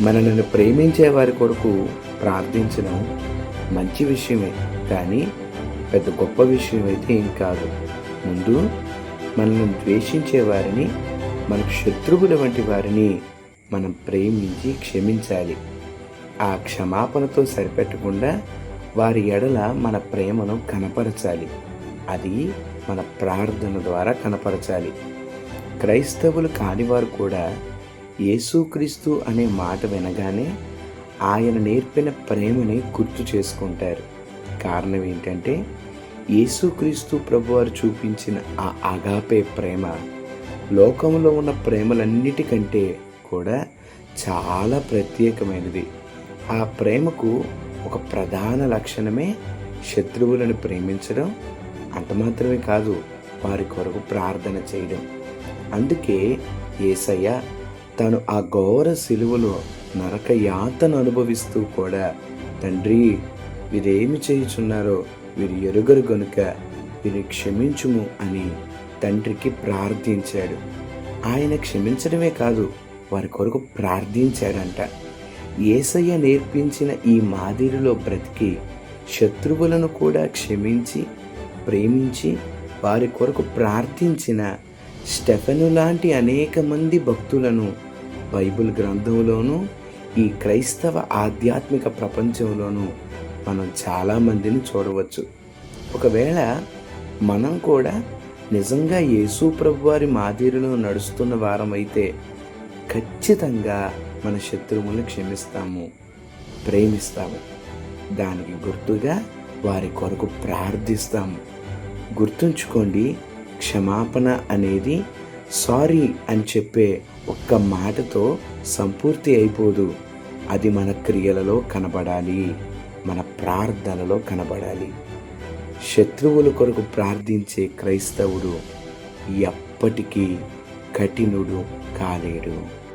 మనల్ని ప్రేమించే వారి కొరకు ప్రార్థించడం మంచి విషయమే కానీ పెద్ద గొప్ప విషయం అయితే ఏం కాదు. ముందు మనల్ని ద్వేషించే వారిని మనకు శత్రువుల వంటి వారిని మనం ప్రేమించి క్షమించాలి. ఆ క్షమాపణతో సరిపెట్టకుండా వారి ఎడల మన ప్రేమను కనపరచాలి. అది మన ప్రార్థన ద్వారా కనపరచాలి. క్రైస్తవులు కానివారు కూడా యేసుక్రీస్తు అనే మాట వినగానే ఆయన నేర్పిన ప్రేమని గుర్తు చేసుకుంటారు. కారణం ఏంటంటే యేసుక్రీస్తు ప్రభువారు చూపించిన ఆ అగాపే ప్రేమ లోకంలో ఉన్న ప్రేమలన్నిటికంటే కూడా చాలా ప్రత్యేకమైనది. ఆ ప్రేమకు ఒక ప్రధాన లక్షణమే శత్రువులను ప్రేమించడం అంత మాత్రమే కాదు వారి కొరకు ప్రార్థన చేయడం. అందుకే ఏసయ్య తను ఆ ఘోర సిలువలో నరక యాతను అనుభవిస్తూ కూడా తండ్రి వీరేమి చేయుచున్నారో వీరు ఎరుగరు గనుక వీరి క్షమించుము అని తండ్రికి ప్రార్థించాడు. ఆయన క్షమించడమే కాదు వారి కొరకు ప్రార్థించాడంట. ఏసయ్య నేర్పించిన ఈ మాదిరిలో బ్రతికి శత్రువులను కూడా క్షమించి ప్రేమించి వారి కొరకు ప్రార్థించిన స్టెఫెను లాంటి అనేక మంది భక్తులను బైబిల్ గ్రంథంలోనూ ఈ క్రైస్తవ ఆధ్యాత్మిక ప్రపంచంలోనూ మనం చాలామందిని చూడవచ్చు. ఒకవేళ మనం కూడా నిజంగా యేసు ప్రభు వారి మాదిరిలో నడుస్తున్న వారమైతే ఖచ్చితంగా మన శత్రువులను క్షమిస్తాము ప్రేమిస్తాము. దానికి గుర్తుగా వారి కొరకు ప్రార్థిస్తాము. గుర్తుంచుకోండి క్షమాపణ అనేది సారీ అని చెప్పే ఒక్క మాటతో సంపూర్తి అయిపోదు. అది మన క్రియలలో కనబడాలి. మన ప్రార్థనలో కనబడాలి. శత్రువుల కొరకు ప్రార్థించే క్రైస్తవుడు ఎప్పటికీ కఠినుడు కాలేడు.